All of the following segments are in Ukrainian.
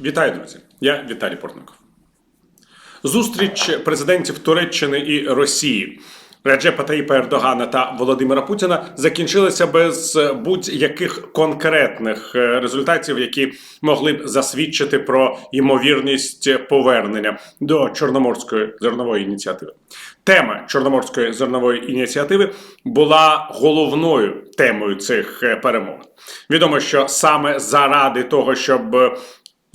Вітаю, друзі! Я Віталій Портников. Зустріч президентів Туреччини і Росії Реджепа Таїпа Ердогана та Володимира Путіна закінчилася без будь-яких конкретних е, результатів, які могли б засвідчити про ймовірність повернення до Чорноморської зернової ініціативи. Тема Чорноморської зернової ініціативи була головною темою цих е, перемовин. Відомо, що саме заради того, щоб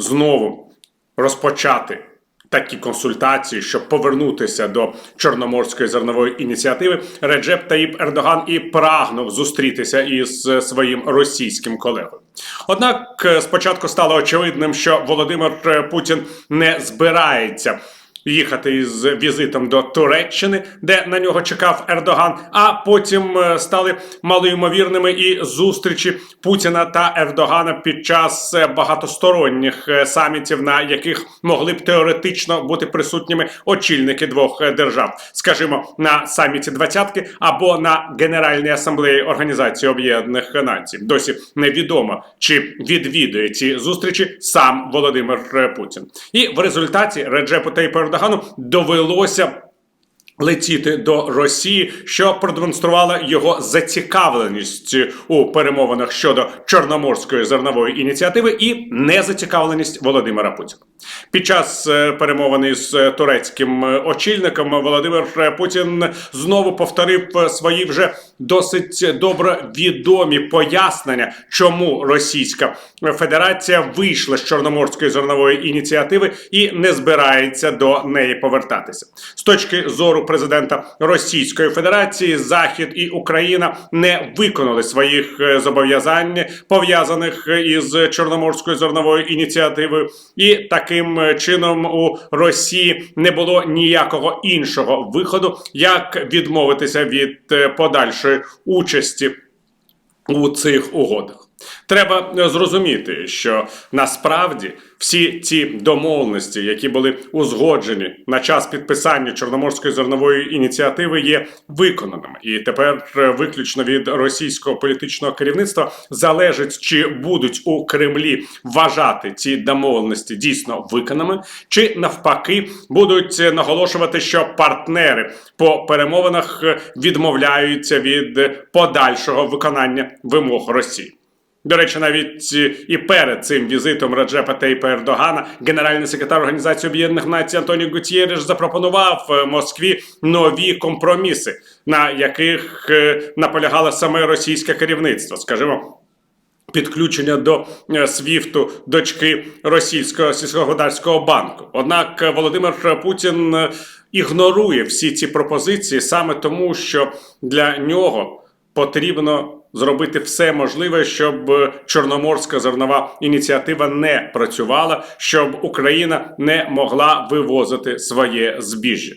знову розпочати такі консультації, щоб повернутися до Чорноморської зернової ініціативи, Реджеп Таїп Ердоган і прагнув зустрітися із своїм російським колегою. Однак е, спочатку стало очевидним, що Володимир е, Путін не збирається. Їхати із візитом до Туреччини, де на нього чекав Ердоган. А потім е, стали малоймовірними і зустрічі Путіна та Ердогана під час е, багатосторонніх е, самітів, на яких могли б теоретично бути присутніми очільники двох держав, скажімо, на саміті двадцятки або на Генеральній асамблеї Організації Об'єднаних Націй. Досі невідомо, чи відвідує ці зустрічі сам Володимир Путін. І в результаті Реджепу Тейпу Ердогану довелося. Летіти до Росії, що продемонструвала його зацікавленість у перемовинах щодо Чорноморської зернової ініціативи і незацікавленість Володимира Путіна. Під час е, перемовини з е, турецьким е, очільником Володимир Путін знову повторив свої вже досить добре відомі пояснення, чому Російська Федерація вийшла з Чорноморської зернової ініціативи і не збирається до неї повертатися. З точки зору президента Російської Федерації, Захід і Україна не виконали своїх е, зобов'язань пов'язаних із Чорноморською зерновою ініціативою, і таким е, чином у Росії не було ніякого іншого виходу, як відмовитися від е, подальшої участі у цих угодах. Треба е, зрозуміти, що насправді всі ці домовленості, які були узгоджені на час підписання Чорноморської зернової ініціативи, є виконаними. І тепер е, виключно від російського політичного керівництва залежить, чи будуть у Кремлі вважати ці домовленості дійсно виконаними, чи навпаки будуть наголошувати, що партнери по перемовинах е, відмовляються від подальшого виконання вимог Росії. До речі, навіть е, і перед цим візитом Раджепа Тейпа Ердогана генеральний секретар Організації Об'єднаних Націй Антоніо Гутєреш запропонував е, Москві нові компроміси, на яких е, наполягало саме російське керівництво. Скажімо. Підключення до СВІФТу дочки російського сільськогосподарського банку. Однак Володимир Путін ігнорує всі ці пропозиції саме тому, що для нього потрібно зробити все можливе, щоб е, Чорноморська зернова ініціатива не працювала, щоб Україна не могла вивозити своє збіжжя.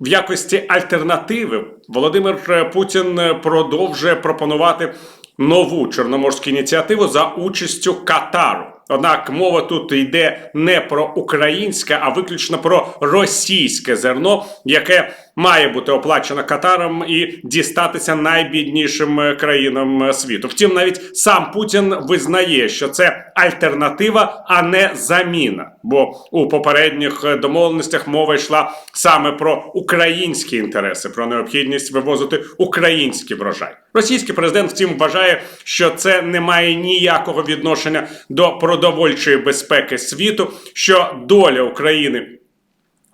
В якості альтернативи Володимир е, Путін е, продовжує пропонувати нову чорноморську ініціативу за участю Катару. Однак мова тут йде не про українське, а виключно про російське зерно, яке має бути оплачено Катаром і дістатися найбіднішим е, країнам е, світу. Втім, навіть сам Путін визнає, що це альтернатива, а не заміна. Бо у попередніх е, домовленостях мова йшла саме про українські інтереси, про необхідність вивозити український врожай. Російський президент, втім, вважає, що це не має ніякого відношення до продовольчої безпеки світу, що доля України.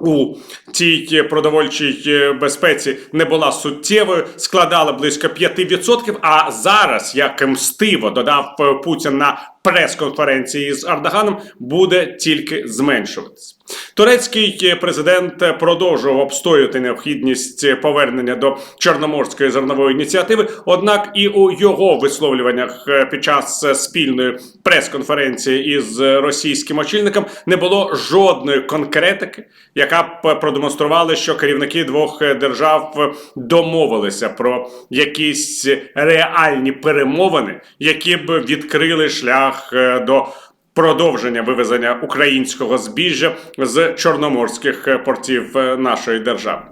У цій продовольчій е, безпеці не була суттєвою, складала близько 5%, А зараз, як мстиво додав е, Путін на прес-конференції з Ардаганом, буде тільки зменшуватися. Турецький е, президент продовжував обстоювати необхідність повернення до Чорноморської зернової ініціативи. Однак і у його висловлюваннях е, під час е, спільної прес-конференції із російським очільником не було жодної конкретики, яка б продемонструвала, що керівники двох держав домовилися про якісь реальні перемовини, які б відкрили шлях е, до продовження вивезення українського збіжжя з чорноморських е, портів е, нашої держави.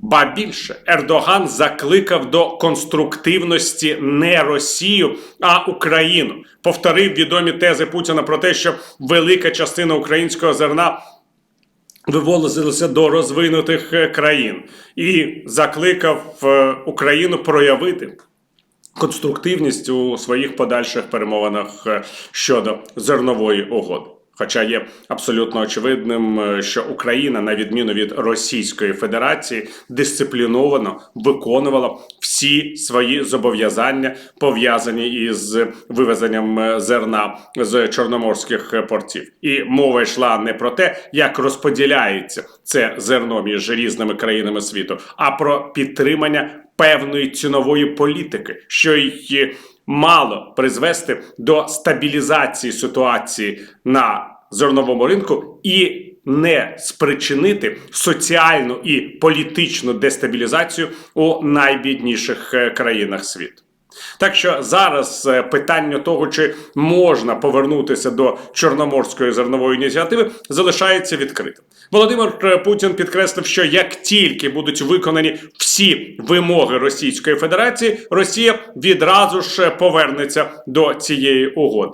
Ба більше Ердоган закликав до конструктивності не Росію, а Україну. Повторив відомі тези Путіна про те, що велика частина українського зерна вивозилися до розвинутих е, країн і закликав Україну проявити конструктивність у своїх подальших перемовинах е, щодо зернової угоди. Хоча є абсолютно очевидним, е, що Україна, на відміну від Російської Федерації, дисципліновано виконувала всі свої зобов'язання пов'язані із вивезенням е, зерна з чорноморських портів, і мова йшла не про те, як розподіляється це зерно між різними країнами світу, а про підтримання певної цінової політики, що й мало призвести до стабілізації ситуації на зерновому ринку і не спричинити соціальну і політичну дестабілізацію у найбідніших е, країнах світу. Так що зараз е, питання того, чи можна повернутися до чорноморської зернової ініціативи, залишається відкритим. Володимир е, Путін підкреслив, що як тільки будуть виконані всі вимоги Російської Федерації, Росія відразу ж е, повернеться до цієї угоди.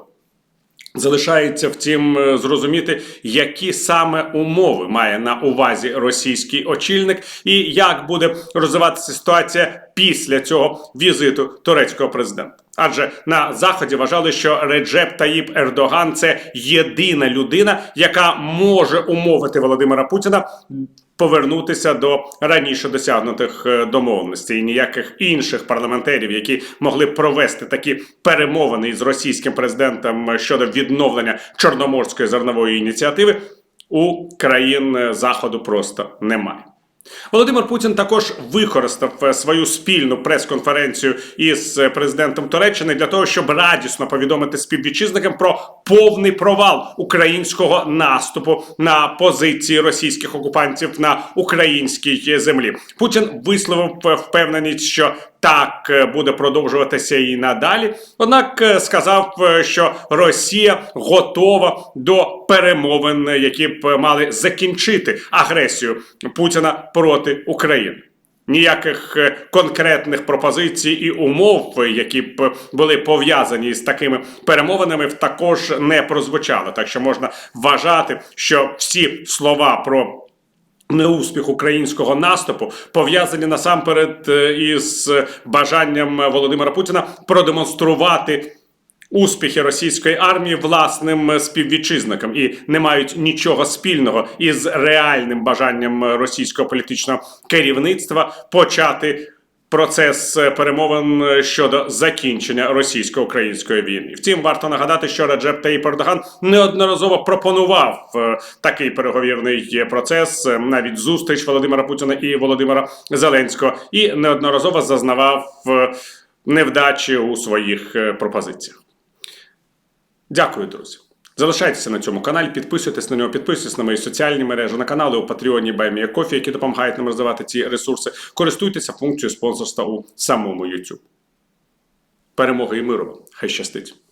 Залишається втім зрозуміти, які саме умови має на увазі російський очільник, і як буде розвиватися ситуація після цього візиту турецького президента. Адже на заході вважали, що Реджеп Таїп Ердоган це єдина людина, яка може умовити Володимира Путіна повернутися до раніше досягнутих е, домовленостей. І ніяких інших парламентарів, які могли провести такі перемовини із російським президентом щодо відновлення чорноморської зернової ініціативи, у країн е, заходу просто немає. Володимир Путін також використав е, свою спільну прес-конференцію із е, президентом Туреччини для того, щоб радісно повідомити співвітчизникам про повний провал українського наступу на позиції російських окупантів на українській землі. Путін висловив е, впевненість, що так е, буде продовжуватися і надалі. Однак е, сказав, е, що Росія готова до перемовин, які б мали закінчити агресію Путіна проти України. Ніяких конкретних пропозицій і умов, які б були пов'язані з такими перемовинами, також не прозвучало. Так що можна вважати, що всі слова про Неуспіх українського наступу пов'язані насамперед е, із бажанням Володимира Путіна продемонструвати успіхи російської армії власним співвітчизникам і не мають нічого спільного із реальним бажанням російського політичного керівництва почати. Процес перемовин щодо закінчення російсько-української війни. Втім, варто нагадати, що Реджеп Таїп Ердоган неодноразово пропонував е, такий переговірний процес, е, навіть зустріч Володимира Путіна і Володимира Зеленського, і неодноразово зазнавав е, невдачі у своїх е, пропозиціях. Дякую, друзі. Залишайтеся на цьому каналі, підписуйтесь на нього, підписуйтесь на мої соціальні мережі, на канали у Патреоні Баймія Кофі, які допомагають нам розвивати ці ресурси. Користуйтеся функцією спонсорства у самому YouTube. Перемоги і миру! Хай щастить!